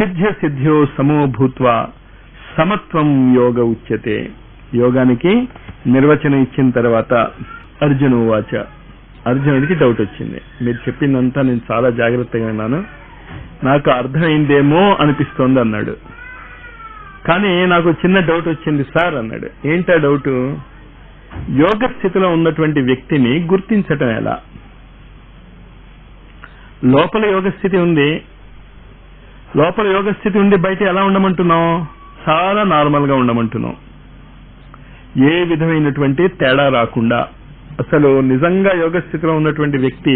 సిద్ధ్య సిద్ధ్యో సమోభూత్వ సమత్వం యోగ ఉచ్యతే. యోగానికి నిర్వచనం ఇచ్చిన తర్వాత అర్జును వాచ. అర్జునుడికి డౌట్ వచ్చింది. మీరు చెప్పిందంతా నేను చాలా జాగ్రత్తగా విన్నాను. నాకు అర్థమైందేమో అనిపిస్తోంది అన్నాడు. కానీ నాకు చిన్న డౌట్ వచ్చింది సార్ అన్నాడు. ఏంటా డౌట్ యోగ స్థితిలో ఉన్నటువంటి వ్యక్తిని గుర్తించటం ఎలా? లోపల యోగ స్థితి ఉంది. లోపల యోగ స్థితి ఉండి బయట ఎలా ఉండమంటున్నాం చాలా నార్మల్గా ఉండమంటున్నాం ఏ విధమైనటువంటి తేడా రాకుండా. అసలు నిజంగా యోగ స్థితిలో ఉన్నటువంటి వ్యక్తి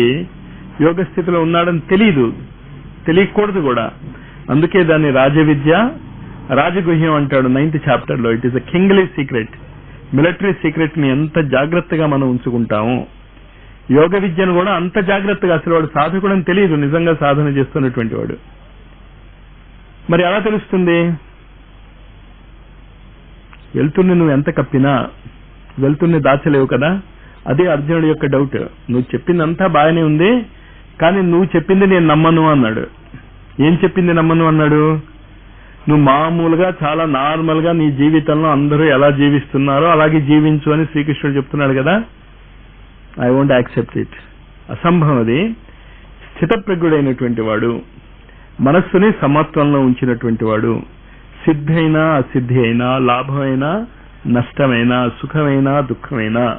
యోగ స్థితిలో ఉన్నాడని తెలియదు తెలియకూడదు కూడా. అందుకే దాన్ని రాజవిద్య రాజగుహ్యం అంటాడు నైన్త్ చాప్టర్లో it is a kingly secret military సీక్రెట్ని ఎంత జాగ్రత్తగా మనం ఉంచుకుంటాము. యోగ విద్యను కూడా అంత జాగ్రత్తగా అసలు వాడు సాధకుడని తెలియదు నిజంగా సాధన చేస్తున్నటువంటి వాడు. మరి ఎలా తెలుస్తుంది? వెళ్తున్న నువ్వు ఎంత కప్పినా వెళ్తున్న దాచలేవు కదా? అదే అర్జునుడి యొక్క డౌట్. నువ్వు చెప్పిందంతా బాగానే ఉంది కానీ నువ్వు చెప్పింది నేను నమ్మను అన్నాడు. ఏం చెప్పింది నమ్మను అన్నాడు? నువ్వు మామూలుగా చాలా నార్మల్గా నీ జీవితంలో అందరూ ఎలా జీవిస్తున్నారో అలాగే జీవించు అని శ్రీకృష్ణుడు చెప్తున్నాడు కదా? ఐ వోంట్ యాక్సెప్ట్ ఇట్ అసంభవం అది. స్థితప్రజ్ఞుడైనటువంటి వాడు మనస్సుని సమత్వంలో ఉంచినటువంటి వాడు. సిద్ధైనా అసిద్ధి అయినా లాభమైనా నష్టమైనా సుఖమైనా దుఃఖమైనా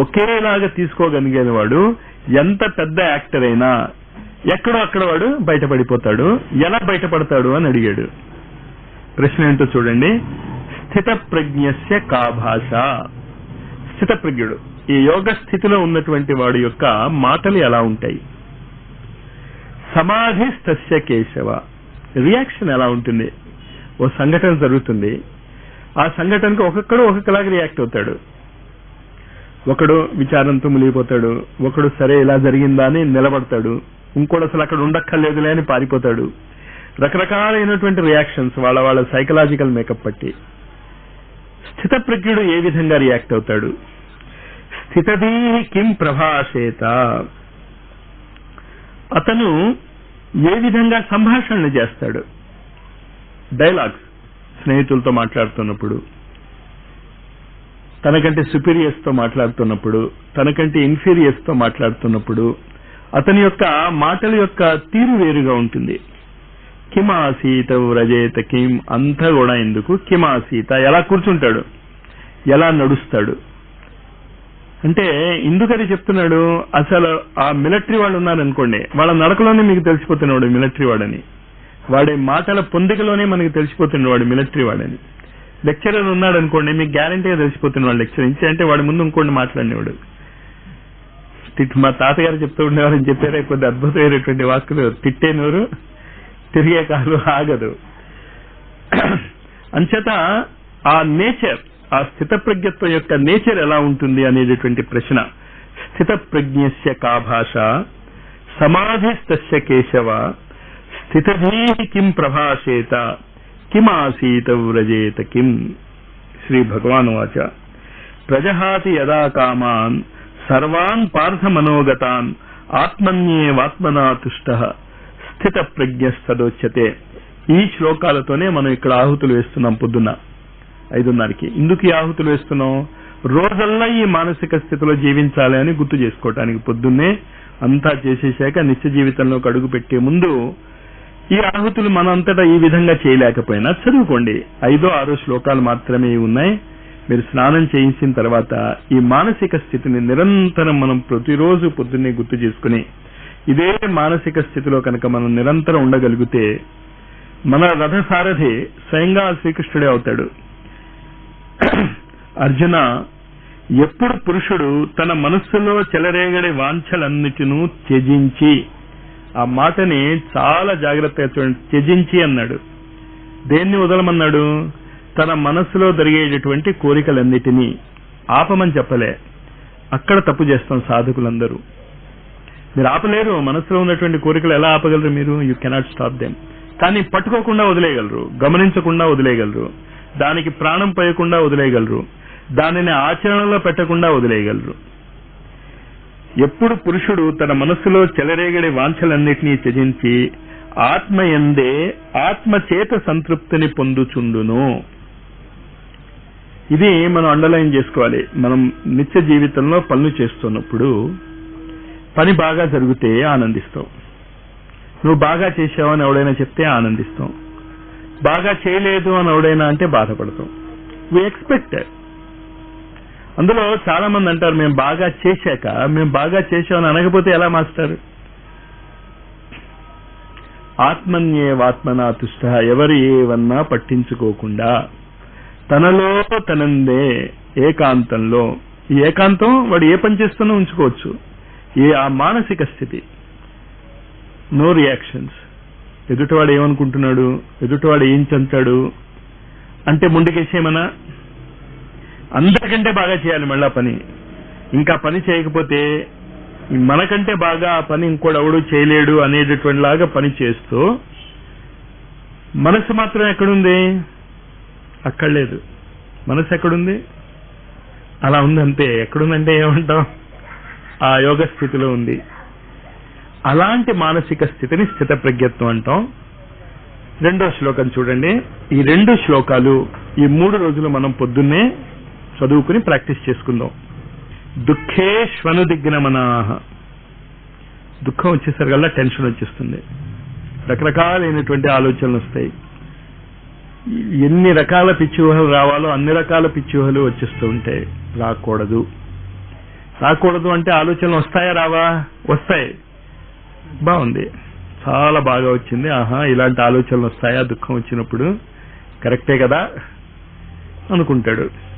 ఒకేలాగా తీసుకోగలిగిన వాడు ఎంత పెద్ద యాక్టర్ అయినా. ఎక్కడో అక్కడ వాడు బయటపడిపోతాడు. ఎలా బయటపడతాడు అని అడిగాడు. ప్రశ్న ఏంటో చూడండి. స్థిత ప్రజ్ఞస్య కా భాష ఈ యోగ స్థితిలో ఉన్నటువంటి వాడు యొక్క మాటలు ఎలా ఉంటాయి? సమాధి స్థస్య కేశవ. రియాక్షన్ ఎలా ఉంటుంది? ఓ సంఘటన జరుగుతుంది. ఆ సంఘటనకు ఒక్కొక్కడు ఒక్కొక్కలాగా రియాక్ట్ అవుతాడు. ఒకడు విచారంతో మునిగిపోతాడు. ఒకడు సరే ఇలా జరిగిందా అని నిలబడతాడు. ఇంకోటి అసలు అక్కడ ఉండక్కర్లేదులే అని పారిపోతాడు. రకరకాలైనటువంటి రియాక్షన్స్ వాళ్ళ వాళ్ళ సైకలాజికల్ మేకప్ పట్టి. స్థితప్రజ్ఞుడు ఏ విధంగా రియాక్ట్ అవుతాడు? స్థితదీ కిం ప్రభాషేత. అతను ఏ విధంగా సంభాషణలు చేస్తాడు? డైలాగ్స్ స్నేహితులతో మాట్లాడుతున్నప్పుడు తనకంటే సుపీరియర్స్తో మాట్లాడుతున్నప్పుడు తనకంటే ఇన్ఫీరియర్స్తో మాట్లాడుతున్నప్పుడు అతని యొక్క మాటల యొక్క తీరు వేరుగా ఉంటుంది. కిమాసీత వ్రజేత కిం అంతా కూడా ఎందుకు? కిమాసీత ఎలా కూర్చుంటాడు? ఎలా నడుస్తాడు? అంటే ఎందుకని చెప్తున్నాడు అసలు ఆ మిలిటరీ వాళ్ళు ఉన్నారనుకోండి వాళ్ళ నడకలోనే మీకు తెలిసిపోతున్నాడు మిలిటరీ వాడని. వాడి మాటల పొందికలోనే మనకి తెలిసిపోతున్నాడు వాడు మిలిటరీ వాడని. లెక్చరర్ ఉన్నాడు అనుకోండి మీకు గ్యారంటీగా తెలిసిపోతున్న వాడు లెక్చర్ ఇచ్చి అంటే వాడి ముందు ఇంకోటి మాట్లాడినవాడు. తిట్టు మా తాతగారు చెప్తూ ఉండేవాళ్ళని చెప్పారే కొద్ది అద్భుతమైనటువంటి వాక్కులు. తిట్టే నోరు తిరిగే కాలు ఆగదు. అంచేత ఆ నేచర్ ఆ స్థితప్రజ్ఞత్వం యొక్క నేచర్ ఎలా ఉంటుంది అనేటటువంటి ప్రశ్న. స్థిత ప్రజ్ఞస్య కా భాష సమాధిస్తస్య కేశవ స్థితభీ కిం ప్రభాషేత కిమాసీత వ్రజేత కిం? శ్రీ భగవానువాచ ప్రజహాతి యదా కామాన్ సర్వాన్ పార్థ మనోగతాన్ ఆత్మన్యేవాత్మనా తుష్ట స్థిత ప్రజ్ఞస్తదోచ్యతే ఈ శ్లోకాలతోనే మనం ఇక్కడ ఆహుతులు వేస్తున్నాం పొద్దున్న. ఐదున్నరకి. ఇందుకు ఈ ఆహుతులు వేస్తున్నాం రోజల్లా ఈ మానసిక స్థితిలో జీవించాలి అని గుర్తు చేసుకోవటానికి పొద్దున్నే అంతా చేసేశాక నిత్య జీవితంలోకి అడుగు పెట్టే ముందు ఈ ఆహుతులు మనంతటా ఈ విధంగా చేయలేకపోయినా చదువుకోండి. ఐదో ఆరో శ్లోకాలు మాత్రమే ఉన్నాయి. మీరు స్నానం చేయించిన తర్వాత ఈ మానసిక స్థితిని నిరంతరం మనం ప్రతిరోజు పొద్దున్నే గుర్తు చేసుకుని ఇదే మానసిక స్థితిలో కనుక మనం నిరంతరం ఉండగలిగితే మన రథసారథి స్వయంగా శ్రీకృష్ణుడే అవుతాడు. అర్జున ఎప్పుడు పురుషుడు తన మనస్సులో చెలరేగడి వాంఛలన్నిటినూ త్యజించి ఆ మాటని చాలా జాగ్రత్తగా చూడండి. త్యజించి అన్నాడు. దేన్ని వదలమన్నాడు? తన మనస్సులో జరిగేటటువంటి కోరికలన్నిటినీ. ఆపమని చెప్పలే. అక్కడ తప్పు చేస్తాం సాధకులందరూ. మీరు ఆపలేరు. మనసులో ఉన్నటువంటి కోరికలు ఎలా ఆపగలరు మీరు? యూ కెనాట్ స్టాప్ దెమ్ కానీ పట్టుకోకుండా వదిలేయగలరు. గమనించకుండా వదిలేయగలరు. దానికి ప్రాణం పోయకుండా వదిలేయగలరు. దానిని ఆచరణలో పెట్టకుండా వదిలేయగలరు. ఎప్పుడు పురుషుడు తన మనస్సులో చెలరేగడి వాంఛలన్నిటినీ త్యజించి ఆత్మయందే ఆత్మచేత సంతృప్తిని పొందుచుండును. ఇది మనం అండర్లైన్ చేసుకోవాలి. మనం నిత్య జీవితంలో పనులు చేస్తున్నప్పుడు పని బాగా జరిగితే ఆనందిస్తాం. నువ్వు బాగా చేసావని ఎవడైనా చెప్తే ఆనందిస్తాం. బాగా చేయలేదు అని ఎవడైనా అంటే బాధపడతాం. వి ఎక్స్పెక్ట్ అందులో చాలా మంది అంటారు మేము బాగా చేశాక మేము బాగా చేశామని అనకపోతే ఎలా మాస్టర్? ఆత్మన్యేవాత్మనా తుష్ట ఎవరు ఏవన్నా పట్టించుకోకుండా తనలో తనందే ఏకాంతంలో ఈ ఏకాంతం వాడు ఏ పని చేస్తున్నా ఉంచుకోవచ్చు. ఏ ఆ మానసిక స్థితి నో రియాక్షన్స్. ఎదుటివాడు ఏమనుకుంటున్నాడు? ఎదుటివాడు ఏం చెంతాడు అంటే ముందుకేసేమనా అందరికంటే బాగా చేయాలి మళ్ళా పని. ఇంకా పని చేయకపోతే మనకంటే బాగా ఆ పని ఇంకోడెవడు చేయలేడు అనేటటువంటి లాగా పని చేస్తూ మనసు మాత్రం ఎక్కడుంది? అక్కడ లేదు. మనసు ఎక్కడుంది? అలా ఉందంతే. ఎక్కడుందంటే ఏమంటాం? ఆ యోగ స్థితిలో ఉంది. అలాంటి మానసిక స్థితిని స్థితప్రజ్ఞత్వం అంటాం. రెండో శ్లోకం చూడండి. ఈ రెండు శ్లోకాలు ఈ మూడు రోజులు మనం పొద్దున్నే చదువుకుని ప్రాక్టీస్ చేసుకుందాం. దుఃఖే దుఃఖేష్వనుదిగ్నమనాహ దుఃఖం వచ్చేసరికల్లా టెన్షన్ వచ్చేస్తుంది. రకరకాలైనటువంటి ఆలోచనలు వస్తాయి. ఎన్ని రకాల పిచ్చిఊహలు రావాలో అన్ని రకాల పిచ్చిఊహలు వచ్చేస్తూ ఉంటాయి. రాకూడదు. రాకూడదు అంటే ఆలోచనలు వస్తాయా రావా? వస్తాయి. బాగుంది. చాలా బాగా వచ్చింది. ఆహా ఇలాంటి ఆలోచనలు వస్తాయా? దుఃఖం వచ్చినప్పుడు. కరెక్టే కదా? అనుకుంటాడు.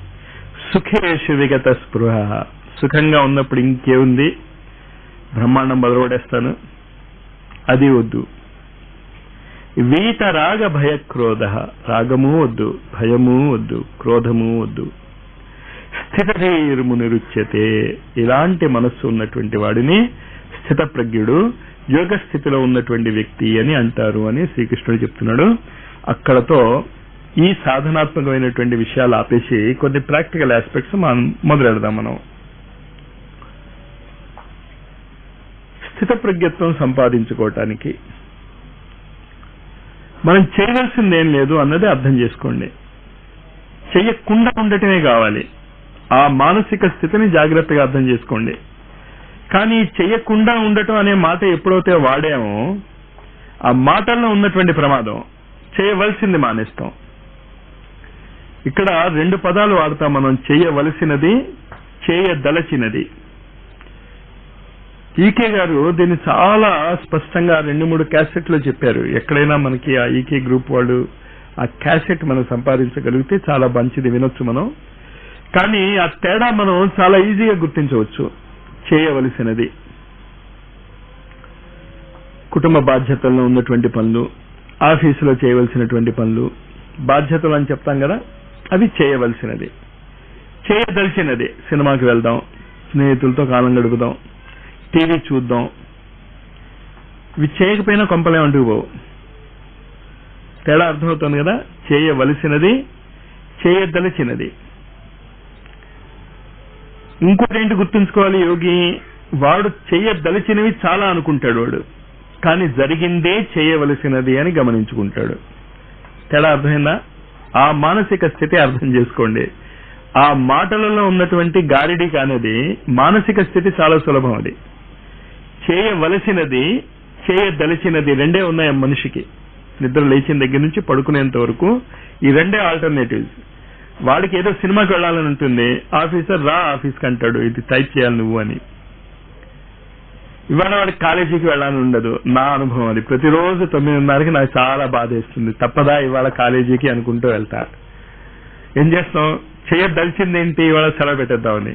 సుఖేషు విగత స్పృహ సుఖంగా ఉన్నప్పుడు ఇంకేముంది? బ్రహ్మాండం బదలగొడేస్తాను అది వద్దు. వీత రాగ భయక్రోధ రాగము వద్దు భయము వద్దు క్రోధము వద్దు. స్థితధీర్ము నిరుచ్యతే ఇలాంటి మనస్సు ఉన్నటువంటి వాడిని స్థితప్రజ్ఞుడు యోగ స్థితిలో ఉన్నటువంటి వ్యక్తి అని అంటారు అని శ్రీకృష్ణుడు చెప్తున్నాడు. అక్కడతో ఈ సాధనాత్మకమైనటువంటి విషయాలు ఆపేసి కొన్ని ప్రాక్టికల్ ఆస్పెక్ట్స్ మనం మొదలెడదాం మనం. స్థితప్రజ్ఞత్వం సంపాదించుకోవటానికి. మనం చేయవలసింది ఏం లేదు అన్నది అర్థం చేసుకోండి. చెయ్యకుండా ఉండటమే కావాలి. ఆ మానసిక స్థితిని జాగ్రత్తగా అర్థం చేసుకోండి. కానీ చెయ్యకుండా ఉండటం అనే మాట ఎప్పుడైతే వాడామో ఆ మాటల్లో ఉన్నటువంటి ప్రమాదం చేయవలసింది మానేస్తాం. ఇక్కడ రెండు పదాలు వాడతాం మనం. చేయవలసినది చేయదలచినది. ఈకే గారు దీన్ని చాలా స్పష్టంగా రెండు మూడు క్యాసెట్లు చెప్పారు. ఎక్కడైనా మనకి ఆ ఈకే గ్రూప్ వాళ్ళు ఆ క్యాసెట్ మనం సంపాదించగలిగితే చాలా మంచిది వినొచ్చు మనం. కానీ ఆ తేడా మనం చాలా ఈజీగా గుర్తించవచ్చు. చేయవలసినది. కుటుంబ బాధ్యతల్లో ఉన్నటువంటి పనులు ఆఫీసులో చేయవలసినటువంటి పనులు బాధ్యతలు అని చెప్తాం కదా? అవి చేయవలసినది. చేయదలిచినది. సినిమాకి వెళ్దాం. స్నేహితులతో కాలం గడుపుదాం. టీవీ చూద్దాం. ఇవి చేయకపోయినా కొంపలే పోవు. తేడా అర్థమవుతుంది కదా? చేయవలసినది చేయదలిచినది. ఇంకోటి ఏంటి గుర్తుంచుకోవాలి యోగి? వాడు చేయదలిచినవి చాలా అనుకుంటాడు వాడు. కానీ జరిగిందే చేయవలసినది అని గమనించుకుంటాడు. తేడా అర్థమైందా? ఆ మానసిక స్థితి అర్థం చేసుకోండి. ఆ మాటలలో ఉన్నటువంటి గారిడి కానిది మానసిక స్థితి చాలా సులభం అది. చేయవలసినది చేయదలిచినది రెండే ఉన్నాయి ఆ మనిషికి. నిద్ర లేచిన దగ్గర నుంచి పడుకునేంత వరకు ఈ రెండే ఆల్టర్నేటివ్స్ వాడికి ఏదో సినిమాకి వెళ్ళాలని ఉంటుంది ఆఫీసర్ రా ఆఫీస్కి అంటాడు ఇది టైప్ చేయాలి నువ్వు అని. ఇవాళ వాడికి కాలేజీకి వెళ్ళాలని ఉండదు. నా అనుభవం అది. ప్రతిరోజు తొమ్మిదిన్నరకి నాకు చాలా బాధేస్తుంది తప్పదా ఇవాళ కాలేజీకి అనుకుంటూ వెళ్తా. ఏం చేస్తాం? చేయదలిచింది ఏంటి? ఇవాళ సెలవు పెట్టేద్దామని.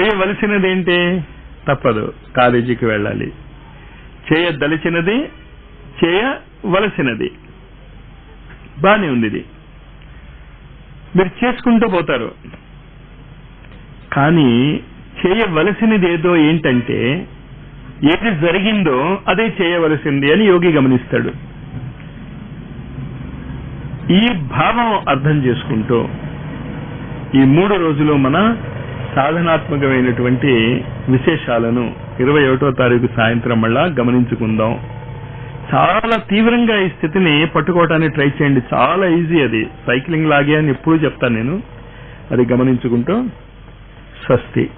చేయవలసినది ఏంటి? తప్పదు. కాలేజీకి వెళ్ళాలి. చేయదలిచినది చేయవలసినది బానే ఉంది ఇది. మీరు చేసుకుంటూ పోతారు. కానీ చేయవలసినది ఏదో ఏంటంటే ఏది జరిగిందో అదే చేయవలసింది అని యోగి గమనిస్తాడు. ఈ భావం అర్థం చేసుకుంటూ ఈ మూడు రోజులు మన సాధనాత్మకమైనటువంటి విశేషాలను ఇరవై ఒకటో తారీఖు సాయంత్రం మళ్ళా గమనించుకుందాం. చాలా తీవ్రంగా ఈ స్థితిని పట్టుకోవటానికి ట్రై చేయండి. చాలా ఈజీ అది. సైక్లింగ్ లాగే అని ఎప్పుడూ చెప్తాను నేను. అది గమనించుకుంటూ స్వస్తి.